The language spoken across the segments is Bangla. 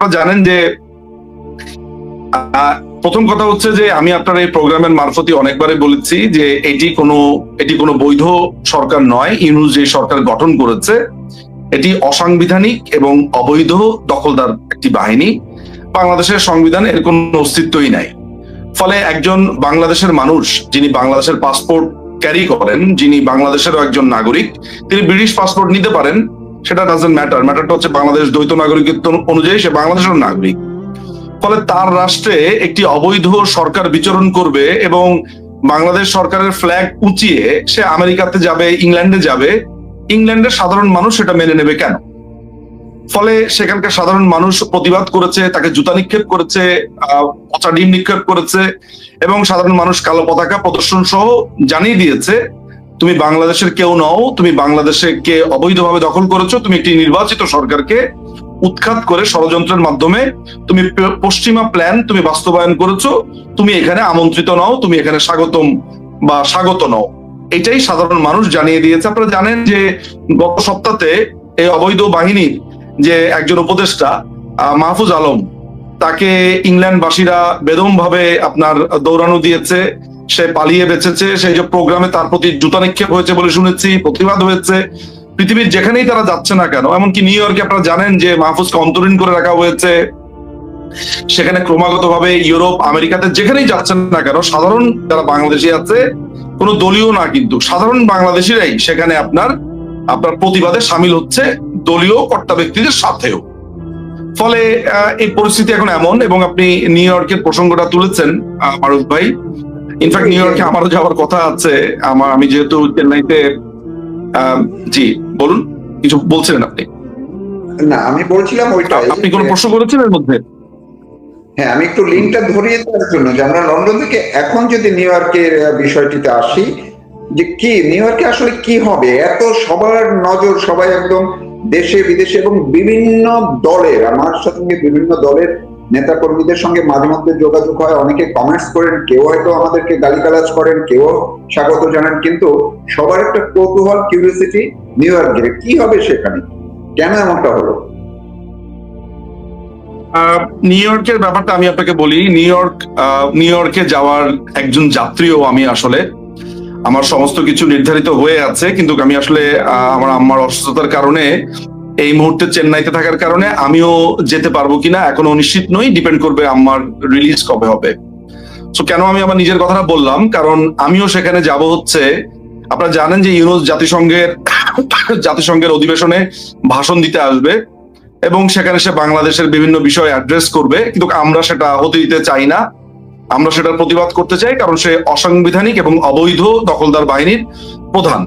জানেন যে প্রথম কথা হচ্ছে যে আমি আপনার এই প্রোগ্রামের মারফতি অনেকবারই বলেছি যে এটি কোনো এটি কোনো বৈধ সরকার নয়। ইউনুস যে সরকার গঠন করেছে, এটি অসাংবিধানিক এবং অবৈধ দখলদার একটি বাহিনী। বাংলাদেশের সংবিধানে এর কোনো অস্তিত্বই নাই। ফলে একজন বাংলাদেশের মানুষ, যিনি বাংলাদেশের পাসপোর্ট ক্যারি করেন, যিনি বাংলাদেশেরও একজন নাগরিক, তিনি ব্রিটিশ পাসপোর্ট নিতে পারেন সেটা ডাজেন্ট ম্যাটার ম্যাটারটা হচ্ছে বাংলাদেশ দ্বৈত নাগরিকত্ব অনুযায়ী সে বাংলাদেশের নাগরিক। ফলে তার রাষ্ট্রে একটি অবৈধ সরকার বিচরণ করবে এবং বাংলাদেশ সরকারের ফ্ল্যাগ উঁচিয়ে সে আমেরিকাতে যাবে, ইংল্যান্ডে যাবে। ইংল্যান্ডের সাধারণ মানুষ সেটা মেনে নেবে কেন? ফলে সেখানকার সাধারণ মানুষ প্রতিবাদ করেছে, তাকে জুতা নিক্ষেপ করেছে পচা ডিম নিক্ষেপ করেছে এবং সাধারণ মানুষ কালো পতাকা প্রদর্শন সহ জানিয়ে দিয়েছে তুমি বাংলাদেশের কেউ নও, তুমি বাংলাদেশে কে অবৈধভাবে দখল করেছ, তুমি একটি নির্বাচিত সরকারকে উৎখাত করে ষড়যন্ত্রের মাধ্যমে তুমি পশ্চিমা প্ল্যান তুমি বাস্তবায়ন করেছ, তুমি এখানে আমন্ত্রিত নও, তুমি এখানে স্বাগতম বা স্বাগত নও। এটাই সাধারণ মানুষ জানিয়ে দিয়েছে। আপনারা জানেন যে গত সপ্তাহে এই অবৈধ বাহিনীর যে একজন উপদেষ্টা মাহফুজ আলম তাকে ইংল্যান্ডবাসীরা বেদম ভাবে আপনার দৌড়ানো দিয়েছে, সে পালিয়ে বেঁচেছে, সেই যে প্রোগ্রামে তার প্রতি জুতা নিক্ষেপ হয়েছে বলে শুনেছি, প্রতিবাদ হয়েছে। পৃথিবীর যেখানেই তারা যাচ্ছে না কেন, এমনকি নিউ ইয়র্কে আপনারা জানেন যে মাহফুজকে অন্তরীণ করে রাখা হয়েছে। সেখানে ক্রমাগত ভাবে ইউরোপ, আমেরিকাতে যেখানেই যাচ্ছেন না কেন, সাধারণ যারা বাংলাদেশি আছে, কোনো দলীয় না কিন্তু, সাধারণ বাংলাদেশিরাই সেখানে আপনার আপনার প্রতিবাদে সামিল হচ্ছে দলীয় কর্তা ব্যক্তিদের সাথেও। ফলে এই পরিস্থিতি এখন এমন এবং আপনি নিউ ইয়র্কের প্রসঙ্গটা তুলেছেন মারুফ ভাই। ইনফ্যাক্ট নিউ ইয়র্কে আমারও যাওয়ার কথা আছে। আমার আমি যেহেতু চেন্নাইতে জি বলুন কিছু বলছিলেন আপনি? না আমি বলছিলাম ওইটাই আপনি কোনো প্রশ্ন করেছেন এর মধ্যে? হ্যাঁ আমি একটু লিঙ্কটা ধরিয়ে দেওয়ার জন্য যে আমরা লন্ডন থেকে এখন যদি নিউ ইয়র্কের বিষয়টিতে আসি যে কি নিউ ইয়র্কে আসলে কি হবে? এত সবার নজর সবাই একদম দেশে, বিদেশে এবং বিভিন্ন দলের, আমার সঙ্গে বিভিন্ন দলের নেতা কর্মীদের সঙ্গে মাঝে মধ্যে যোগাযোগ হয়। অনেকে কমেন্টস করেন, কেউ হয়তো আমাদেরকে গালিগালাজ করেন, কেউ স্বাগত জানান, কিন্তু সবার একটা কৌতূহল কিউরিয়াসিটি নিউ ইয়র্ক ঘিরে। কি হবে সেখানে? কেন এমনটা হলো? নিউ ইয়র্কের ব্যাপারটা আমি আপনাকে বলি। নিউ ইয়র্ক নিউ ইয়র্কে যাওয়ার একজন যাত্রীও আমি আসলে। আমার সমস্ত কিছু নির্ধারিত হয়ে আছে, কিন্তু আমি আসলে আমার আম্মার অসুস্থতার কারণে, এই মুহূর্তে চেন্নাইতে থাকার কারণে আমিও যেতে পারব কিনা এখনও নিশ্চিত নই ডিপেন্ড করবে আম্মার রিলিজ কবে হবে। তো কেন আমি আমার নিজের কথাটা বললাম? কারণ আমিও সেখানে যাব হচ্ছে, আপনারা জানেন যে ইউনুস জাতিসংঘের জাতিসংঘের অধিবেশনে ভাষণ দিতে আসবে, এবং সেখানে সে বাংলাদেশের বিভিন্ন বিষয় অ্যাড্রেস করবে, কিন্তু আমরা সেটা হতে দিতে চাই না। আমরা সেটার প্রতিবাদ করতে চাই, কারণ সে অসাংবিধানিক এবং অবৈধ দখলদার বাহিনীর প্রধান।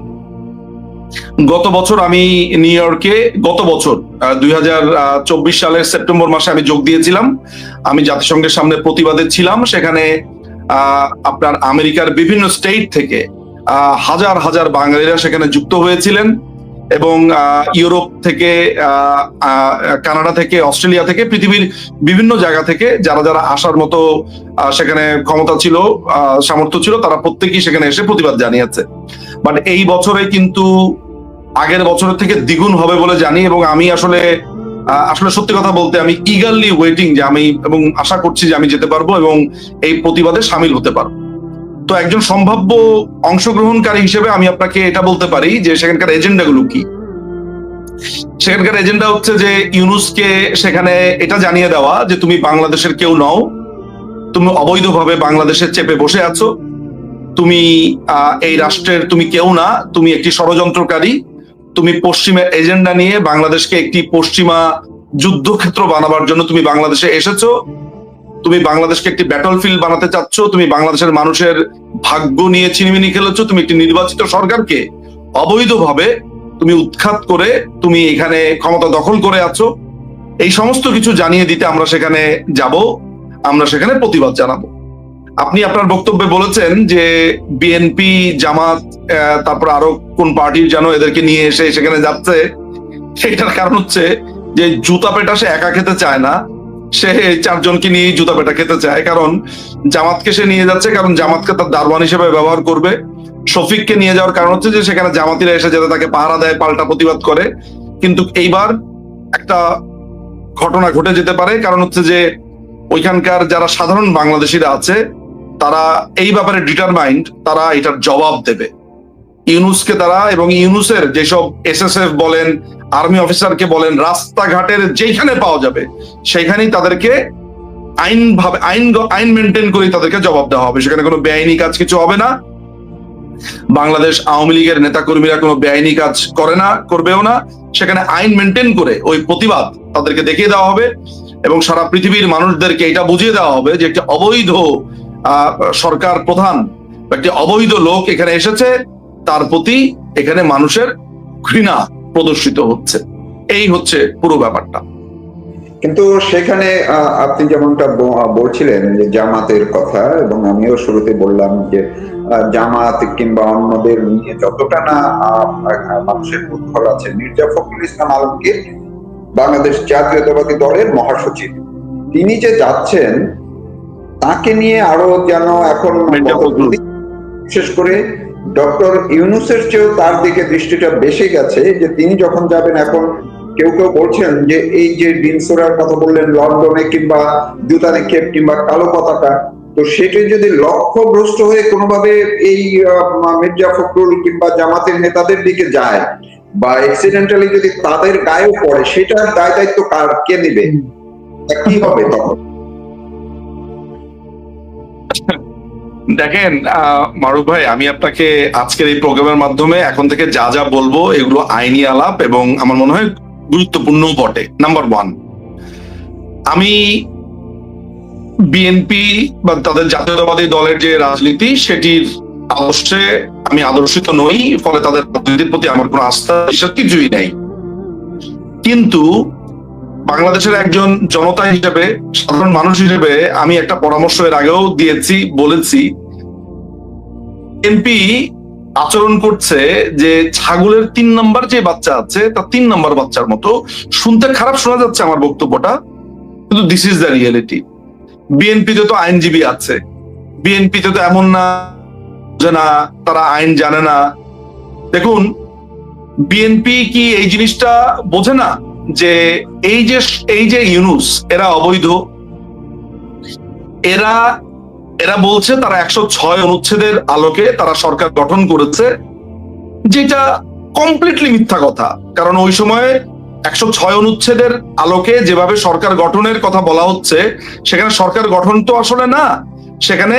গত বছর আমি নিউ ইয়র্কে, গত বছর দুই সালের সেপ্টেম্বর মাসে আমি যোগ দিয়েছিলাম। আমি জাতিসংঘের সামনে প্রতিবাদে ছিলাম, সেখানে আপনার আমেরিকার বিভিন্ন স্টেট থেকে হাজার হাজার বাঙালিরা সেখানে যুক্ত হয়েছিলেন। এবং ইউরোপ থেকে কানাডা থেকে, অস্ট্রেলিয়া থেকে, পৃথিবীর বিভিন্ন জায়গা থেকে যারা যারা আসার মতো সেখানে ক্ষমতা ছিল সামর্থ্য ছিল, তারা প্রত্যেকেই সেখানে এসে প্রতিবাদ জানিয়েছে। বাট এই বছরে কিন্তু আগের বছরের থেকে দ্বিগুণ হবে বলে জানি এবং আমি আসলে আসলে সত্যি কথা বলতে আমি ইগারলি ওয়েটিং যে আমি, এবং আশা করছি যে আমি যেতে পারব এবং এই প্রতিবাদে সামিল হতে পারব। তো একজন সম্ভাব্য অংশগ্রহণকারী হিসেবে আমি আপনাকে এটা বলতে পারি যে সেখানকার এজেন্ডা গুলো কি। সেখানকার এজেন্ডা হচ্ছে যে ইউনুসকে সেখানে এটা জানিয়ে দেওয়া যে তুমি বাংলাদেশের কেউ নও, তুমি অবৈধভাবে বাংলাদেশের চেপে বসে আছো, তুমি এই রাষ্ট্রের তুমি কেউ না, তুমি একটি ষড়যন্ত্রকারী, তুমি পশ্চিমের এজেন্ডা নিয়ে বাংলাদেশকে একটি পশ্চিমা যুদ্ধক্ষেত্র বানাবার জন্য তুমি বাংলাদেশে এসেছ তুমি বাংলাদেশকে একটি ব্যাটল ফিল্ড বানাতে চাচ্ছ, তুমি বাংলাদেশের মানুষের ভাগ্য নিয়ে চিনিমিনি খেলেছো, তুমি একটি নির্বাচিত সরকারকে অবৈধভাবে তুমি উৎখাত করে তুমি এখানে ক্ষমতা দখল করে আছো। এই সমস্ত কিছু জানিয়ে দিতে আমরা সেখানে যাব, আমরা সেখানে প্রতিবাদ জানাব। আপনি আপনার বক্তব্যে বলেছেন যে বিএনপি জামাত তারপর আরও কোন পার্টির যেন এদেরকে নিয়ে এসে সেখানে যাচ্ছে। সেটার কারণ হচ্ছে যে জুতা পেটা সে একা খেতে চায় না। সে চারজনকে নিয়ে জুতা পেটা খেতে চায়, কারণ জামাতকে সে নিয়ে যাচ্ছে, কারণ জামাতকে তার দারবান হিসেবে ব্যবহার করবে। শফিককে নিয়ে যাওয়ার কারণ হচ্ছে যে সেখানে জামাতিরা এসে যাতে তাকে পাহারা দেয়, পাল্টা প্রতিবাদ করে। কিন্তু এইবার একটা ঘটনা ঘটে যেতে পারে, কারণ হচ্ছে যে ওইখানকার যারা সাধারণ বাংলাদেশিরা আছে, তারা এই ব্যাপারে ডিটারমাইন্ড তারা এটার জবাব দেবে। ইউনুসকে তারা এবং ইউনুসের যেসব এসএসএফ বলেন আর্মি অফিসারকে বলেন, রাস্তাঘাটের যেখানে পাওয়া যাবে সেখানেই তাদেরকে আইন ভাবে, আইন আইন মেনটেন করে তাদেরকে জবাব দেওয়া হবে। সেখানে কোনো বেআইনি কাজ কিছু হবে না। বাংলাদেশ আওয়ামী লীগের নেতা কর্মীরা কোনো বেআইনি কাজ করে না, করবেও না। সেখানে আইন মেনটেন করে ওই প্রতিবাদ তাদেরকে দেখিয়ে দেওয়া হবে এবং সারা পৃথিবীর মানুষদেরকে এটা বুঝিয়ে দেওয়া হবে যে একটি অবৈধ সরকার প্রধান একটি অবৈধ লোক এখানে এসেছে। তার প্রতি এখানে মানুষের ঘৃণা প্রদর্শিত হচ্ছে। এই হচ্ছে পুরো ব্যাপারটা। কিন্তু সেখানে আপনি যেমনটা বলছিলেন যে জামাতের কথা এবং আমিও শুরুতে বললাম যে জামাত কিংবা অন্যদের নিয়ে যতটা না মানুষের উদ্ভর আছে। মির্জা ফখরুল ইসলাম আলমগীর বাংলাদেশ জাতীয়তাবাদী দলের মহাসচিব তিনি যে যাচ্ছেন তাকে নিয়ে আরও যেন এখন বিশেষ করে ডক্টর ইউনুসের চেয়েও তার দিকে দৃষ্টিটা বেশি গেছে যে তিনি যখন যাবেন এখন কেউ কেউ বলছেন যে এই যে ডিনসোরার কথা বললেন লন্ডনে কিংবা জুতা নিক্ষেপ কিংবা কালো পতাকা তো সেটি যদি লক্ষ্যভ্রষ্ট হয়ে কোনোভাবে এই মির্জা ফখরুল কিংবা জামাতের নেতাদের দিকে যায় বা এক্সিডেন্টালি যদি তাদের গায়েও পড়ে সেটার দায় দায়িত্ব কার কে নেবে? কি হবে তখন? দেখেন মারুফ ভাই, আমি আপনাকে আজকের এই প্রোগ্রামের মাধ্যমে এখন থেকে যা যা বলব এগুলো আইনি আলাপ এবং আমার মনে হয় গুরুত্বপূর্ণ বটে। নাম্বার ওয়ান আমি বিএনপি বা তাদের জাতীয়তাবাদী দলের যে রাজনীতি, সেটির আদর্শে আমি আদর্শিত নই, ফলে তাদের রাজনীতির প্রতি আমার কোনো আস্থা, বিশ্বাস কিছুই নেই। কিন্তু বাংলাদেশের একজন জনতা হিসেবে, সাধারণ মানুষ হিসেবে আমি একটা পরামর্শ এর আগেও দিয়েছি, বলেছি। এমপি আচরণ করছে যে ছাগলের তিন নাম্বার যে বাচ্চা আছে, তার তিন নাম্বার বাচ্চার মতো শুনতে খারাপ শোনা যাচ্ছে আমার বক্তব্যটা, কিন্তু দিস ইজ দ্য রিয়েলিটি বিএনপিতে তো আইনজীবী আছে। বিএনপিতে তো এমন না যে না, তারা আইন জানে না। দেখুন বিএনপি কি এই জিনিসটা বোঝে না? যে এই যে এই যে ইউনুস, এরা অবৈধ। এরা এরা বলছে তারা একশো ছয় অনুচ্ছেদের আলোকে তারা সরকার গঠন করেছে, যেটা কমপ্লিটলি মিথ্যা কথা। কারণ ওই সময়ে একশো ছয় অনুচ্ছেদের আলোকে যেভাবে সরকার গঠনের কথা বলা হচ্ছে, সেখানে সরকার গঠন তো আসলে না, সেখানে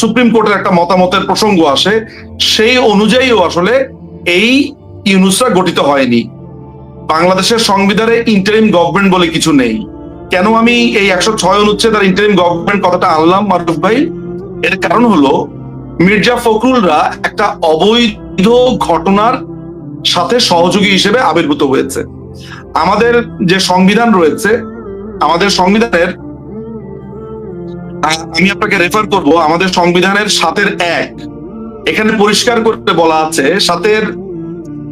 সুপ্রিম কোর্টের একটা মতামতের প্রসঙ্গ আসে। সেই অনুযায়ীও আসলে এই ইউনুসরা গঠিত হয়নি। বাংলাদেশের সংবিধানে ইন্টারিম গভর্নমেন্ট বলে কিছু নেই। কেন আমি এই একশো ছয় অনুচ্ছেদ আর ইন্টারিম গভর্নমেন্ট কথাটা আনলাম, মারুফ ভাই? এর কারণ হলো, মির্জা ফখরুলরা একটা অবৈধ ঘটনার সাথে সহযোগী হিসেবে আবির্ভূত হয়েছে। আমাদের যে সংবিধান রয়েছে, আমাদের সংবিধানের আমি আপনাকে রেফার করব, আমাদের সংবিধানের সাতের এক। এখানে পরিষ্কার করতে বলা আছে, সাতের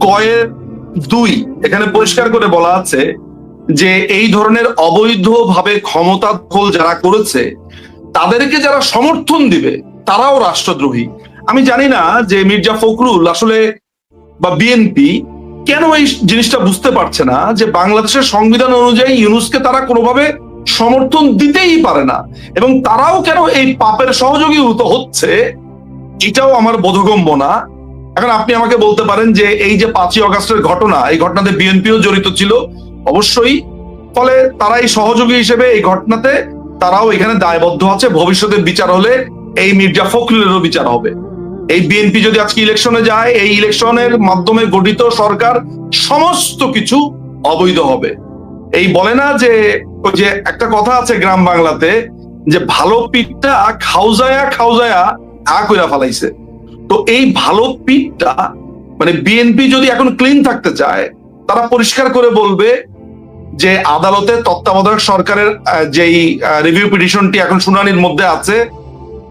কয়ের দুই, এখানে পরিষ্কার করে বলা আছে যে এই ধরনের অবৈধভাবে ক্ষমতা দখল যারা করেছে, তাদেরকে যারা সমর্থন দিবে, তারাও রাষ্ট্রদ্রোহী। আমি জানি না যে মির্জা ফখরুল আসলে বা বিএনপি কেন এই জিনিসটা বুঝতে পারছে না যে বাংলাদেশের সংবিধান অনুযায়ী ইউনুসকে তারা কোনোভাবে সমর্থন দিতেই পারে না এবং তারাও কেন এই পাপের সহযোগী হচ্ছে, এটাও আমার বোধগম্য না। এখন আপনি আমাকে বলতে পারেন যে এই যে পাঁচই অগাস্টের ঘটনা, এই ঘটনাতে বিএনপিও জড়িত ছিল। অবশ্যই, ফলে তারা এই সহযোগী হিসেবে এই ঘটনাতে তারাও এখানে দায়বদ্ধ আছে। ভবিষ্যতে বিচার হলে এই মির্জা ফখরুলেরও বিচার হবে। এই বিএনপি যদি আজকে ইলেকশনে যায়, এই ইলেকশনের মাধ্যমে গঠিত সরকার সমস্ত কিছু অবৈধ হবে। এই বলে না যে যে একটা কথা আছে গ্রাম বাংলাতে, যে ভালো পিঠটা খাউজায়া খাউজায়া আ কইরা ফালাইছে। তো এই ভালো পিঠটা মানে বিএনপি যদি এখন ক্লিন থাকতে চায়, তারা পরিষ্কার করে বলবে যে আদালতে তত্ত্বাবধায়ক সরকারের যেই রিভিউ পিটিশনটি এখন শুনানির মধ্যে আছে,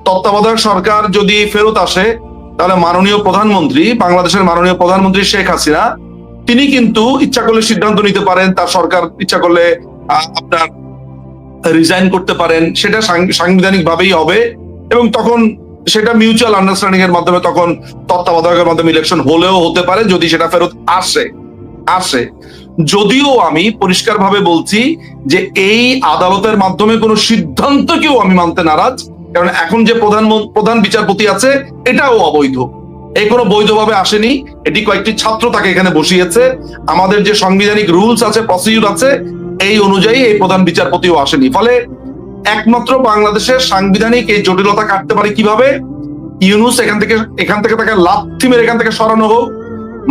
তত্ত্বাবধায়ক সরকার যদি ফেরত আসে, তাহলে মাননীয় প্রধানমন্ত্রী, বাংলাদেশের মাননীয় প্রধানমন্ত্রী শেখ হাসিনা, তিনি কিন্তু ইচ্ছা করলে সিদ্ধান্ত নিতে পারেন, তার সরকার ইচ্ছা করলে আপনার রিজাইন করতে পারেন, সেটা সাংবিধানিক ভাবেই হবে এবং তখন সেটা মিউচুয়াল আন্ডারস্ট্যান্ডিং এর মাধ্যমে তখন তত্ত্বাবধায়কের মাধ্যমে ইলেকশন হলেও হতে পারে, যদি সেটা ফেরত আসে আসে। যদিও আমি পরিষ্কারভাবে বলছি যে এই আদালতের মাধ্যমে কোনো সিদ্ধান্তকেও আমি মানতে নারাজ, কারণ এখন যে প্রধান প্রধান বিচারপতি আছে, এটাও অবৈধ। এই কোনো বৈধভাবে আসেনি, এটি কয়েকটি ছাত্র তাকে এখানে বসিয়েছে। আমাদের যে সাংবিধানিক রুলস আছে প্রসিডিউর আছে, এই অনুযায়ী এই প্রধান বিচারপতিও আসেনি। ফলে একমাত্র বাংলাদেশের সাংবিধানিক এই জটিলতা কাটতে পারে কীভাবে? ইউনুস এখান থেকে এখান থেকে তাকে লাথি মেরে এখান থেকে সরানো হোক।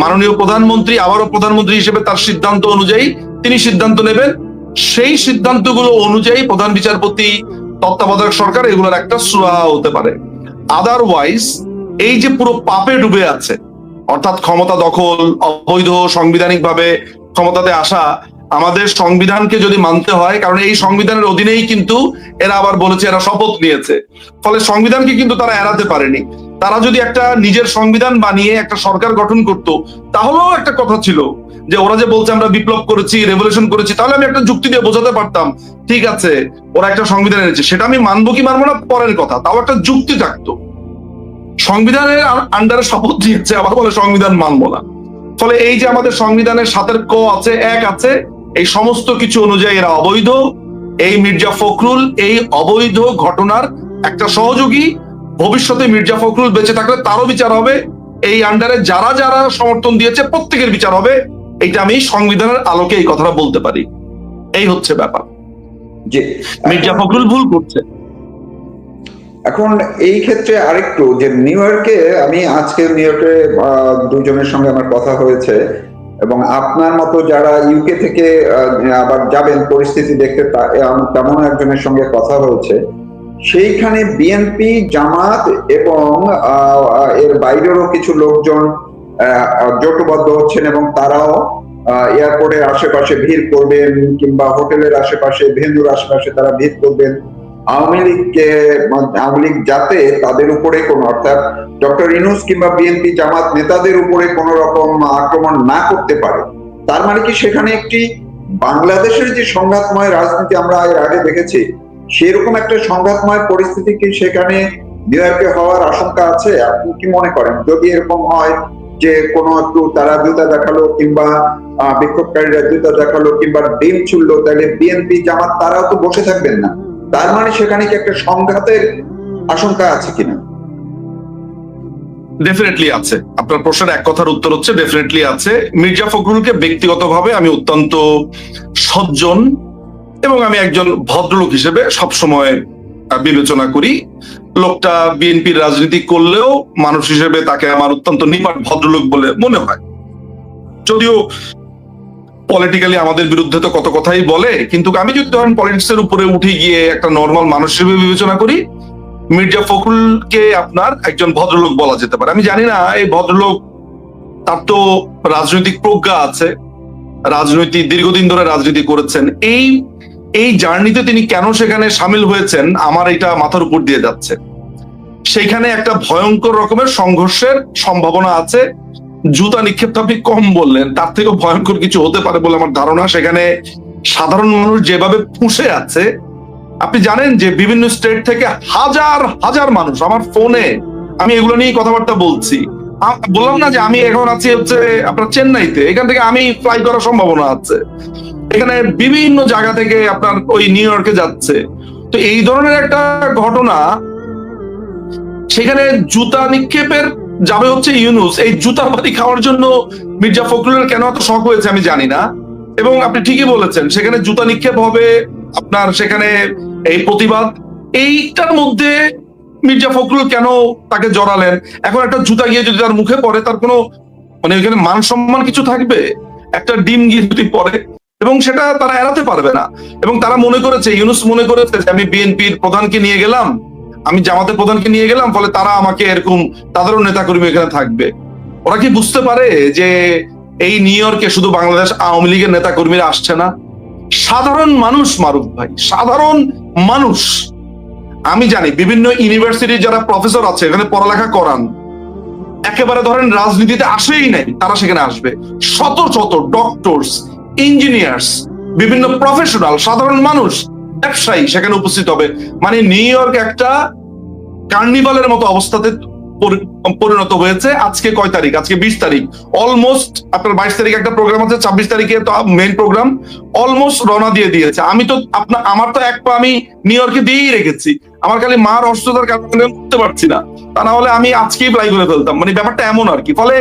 মাননীয় প্রধানমন্ত্রী, আবারও প্রধানমন্ত্রী হিসেবে তার সিদ্ধান্ত অনুযায়ী তিনি সিদ্ধান্ত নেবেন। সেই সিদ্ধান্তগুলো অনুযায়ী প্রধান বিচারপতি, তত্ত্বাবধায়ক সরকার এগুলোর একটা সুরাহা হতে পারে। আদারওয়াইজ এই যে পুরো পাপে ডুবে আছে, অর্থাৎ ক্ষমতা দখল, অবৈধ সাংবিধানিক ভাবে ক্ষমতাতে আসা আমাদের সংবিধানকে যদি মানতে হয়, কারণ এই সংবিধানের অধীনেই কিন্তু এরা আবার বলেছে এরা শপথ নিয়েছে। ফলে সংবিধানকে কিন্তু তারা এড়াতে পারেনি। তারা যদি একটা নিজের সংবিধান বানিয়ে একটা সরকার গঠন করত, তাহলেও একটা কথা ছিল যে ওরা যে বলছে আমরা বিপ্লব করেছি রেভলিউশন করেছি, তাহলে আমি একটা যুক্তি দিয়ে বোঝাতে পারতাম, ঠিক আছে, ওরা একটা সংবিধান এনেছে। সেটা আমি মানবো কি মানবো না, পরের কথা, তাও একটা যুক্তি থাকতো। সংবিধানের আন্ডারে শপথ দিয়েছে আবার বলে সংবিধান মানবো না। ফলে এই যে আমাদের সংবিধানের সাতের ক আছে, এক আছে এই সমস্ত কিছু অনুযায়ী এরা অবৈধ। এই মির্জা ফখরুল এই অবৈধ ঘটনার একটা সহযোগী ভবিষ্যতে মির্জা ফখরুল বেঁচে থাকলে তারও বিচার হবে। এই আন্ডারে যারা যারা সমর্থন দিয়েছে প্রত্যেকের বিচার হবে। এটা আমি সংবিধানের আলোকে এই কথাটা বলতে পারি। এই হচ্ছে ব্যাপার। যে মির্জা ফখরুল ভুল করছে। এখন এই ক্ষেত্রে আরেকটু যে নিউ ইয়র্কে আমি আজকে নিউ ইয়র্কে দুজনের সঙ্গে আমার কথা হয়েছে। এবং আপনার মতো যারা ইউকে থেকে আবার যাবেন, পরিস্থিতি দেখতে তেমন একজনের সঙ্গে কথা হয়েছে। সেইখানে বিএনপি জামাত এবং এর বাইরেরও কিছু লোকজন জোটবদ্ধ হচ্ছেন এবং তারাও এয়ারপোর্টের আশেপাশে ভিড় করবেন কিংবা হোটেলের আশেপাশে, ভেন্যুর আশেপাশে তারা ভিড় করবেন। আওয়ামী লীগকে আওয়ামী লীগ যাতে তাদের উপরে কোন, অর্থাৎ ডক্টর ইনুস কিংবা বিএনপি জামাত নেতাদের উপরে কোন রকম আক্রমণ না করতে পারে, তার মানে কি সেখানে একটি বাংলাদেশের যে সংঘাতময় রাজনীতি আমরা এর আগে দেখেছি, সেরকম একটা সংঘাতময় পরিস্থিতি কি সেখানে নিউ হওয়ার আশঙ্কা আছে? আপনি কি মনে করেন? যদি এরকম হয় যে কোনো একটু তারা জুতা দেখাল কিংবা বিক্ষোভকারীরা জুতা দেখাল কিংবা ডিম ছুড়লো, তাহলে বিএনপি জামাত তারাও তো বসে থাকবেন না। তার মানে সেখানে কি একটা সংঘাতের আশঙ্কা আছে কিনা? ডেফিনেটলি আছে। আপনার প্রশ্নের এক কথার উত্তর হচ্ছে ডেফিনেটলি আছে। মির্জা ফখরুলকে ব্যক্তিগতভাবে আমি অত্যন্ত সজ্জন এবং আমি একজন ভদ্রলোক হিসেবে সবসময় বিবেচনা করি। লোকটা বিএনপির রাজনীতি করলেও মানুষ হিসেবে তাকে আমার অত্যন্ত নিপাট ভদ্রলোক বলে মনে হয়। যদিও পলিটিক্যালি আমাদের বিরুদ্ধে তো কত কথাই বলে, কিন্তু আমি যদি ধরেন পলিটিক্স এর উপরে উঠে গিয়ে একটা নর্মাল মানুষ হিসেবে বিবেচনা করি, মির্জা ফখরুলকে আপনার একজন ভদ্রলোক বলা যেতে পারে। আমি জানি না, এই ভদ্রলোক, তার তো রাজনৈতিক প্রজ্ঞা আছে, রাজনৈতিক, দীর্ঘদিন ধরে রাজনীতি করেছেন। এই এই জার্নিতে তিনি কেন সেখানে সামিল হয়েছেন, আমার এটা মাথার উপর দিয়ে যাচ্ছে। সেইখানে একটা ভয়ঙ্কর রকমের সংঘর্ষের সম্ভাবনা আছে জুতা নিক্ষেপ তো আপনি কম বললেন, তার থেকেও ভয়ঙ্কর কিছু হতে পারে বলে আমার ধারণা। সেখানে সাধারণ মানুষ যেভাবে ফুঁসে আছে, আপনি জানেন যে বিভিন্ন স্টেট থেকে হাজার হাজার মানুষ, আমার ফোনে আমি এগুলো নিয়ে কথাবার্তা বলছি। বললাম না যে আমি এখন আছি হচ্ছে আপনার চেন্নাইতে, এখান থেকে আমি ফ্লাই করার সম্ভাবনা আছে। এখানে বিভিন্ন জায়গা থেকে আপনার ওই নিউ ইয়র্কে যাচ্ছে। তো এই ধরনের একটা ঘটনা, সেখানে জুতা নিক্ষেপের যাবে হচ্ছে ইউনুস। এই জুতা বাড়ি খাওয়ার জন্য মির্জা ফখরুলের কেন এত শখ হয়েছে আমি জানি না। এবং আপনি ঠিকই বলেছেন, সেখানে জুতা নিক্ষেপ হবে, আপনার সেখানে এই প্রতিবাদ। এইটার মধ্যে মির্জা ফখরুল কেন তাকে জড়ালেন? এখন একটা জুতা গিয়ে যদি তার মুখে পড়ে, তার কোনো মানে ওইখানে মান সম্মান কিছু থাকবে? একটা ডিম গিয়ে যদি পড়ে, এবং সেটা তারা এড়াতে পারবে না। এবং তারা মনে করেছে, ইউনুস মনে করেছে যে আমি বিএনপির প্রধানকে নিয়ে গেলাম আমি জামাতের প্রধানকে নিয়ে গেলাম, ফলে তারা আমাকে এরকম, তাদেরও নেতাকর্মী এখানে থাকবে। ওরা কি বুঝতে পারে যে এই নিউ ইয়র্কে শুধু বাংলাদেশ আওয়ামী লীগের নেতাকর্মীরা আসছে না? সাধারণ মানুষ, মারুফ ভাই, সাধারণ মানুষ। আমি জানি বিভিন্ন ইউনিভার্সিটির যারা প্রফেসর আছে, এখানে পড়ালেখা করান, একেবারে ধরেন রাজনীতিতে আসেই নাই, তারা সেখানে আসবে। শত শত ডক্টরস ইঞ্জিনিয়ার্স বিভিন্ন প্রফেশনাল সাধারণ মানুষ ব্যবসায়ী সেখানে উপস্থিত হবে। মানে নিউ ইয়র্ক একটা কার্নিভালের মতো অবস্থাতে পরিণত হয়েছে আজকে কয় তারিখ? আজকে বিশ তারিখ। অলমোস্ট আপনার বাইশ তারিখ একটা প্রোগ্রাম আছে, ছাব্বিশ তারিখে তো মেইন প্রোগ্রাম অলমোস্ট রওনা দিয়ে দিয়েছে। আমি তো আপনার আমার তো এক পা আমি নিউ ইয়র্কে দিয়েই রেখেছি। আমার খালি মার অসুস্থতার কারণে উঠতে পারছি না। তা না হলে আমি আজকেই ফ্লাই করে ফেলতাম। মানে ব্যাপারটা এমন আর কি। ফলে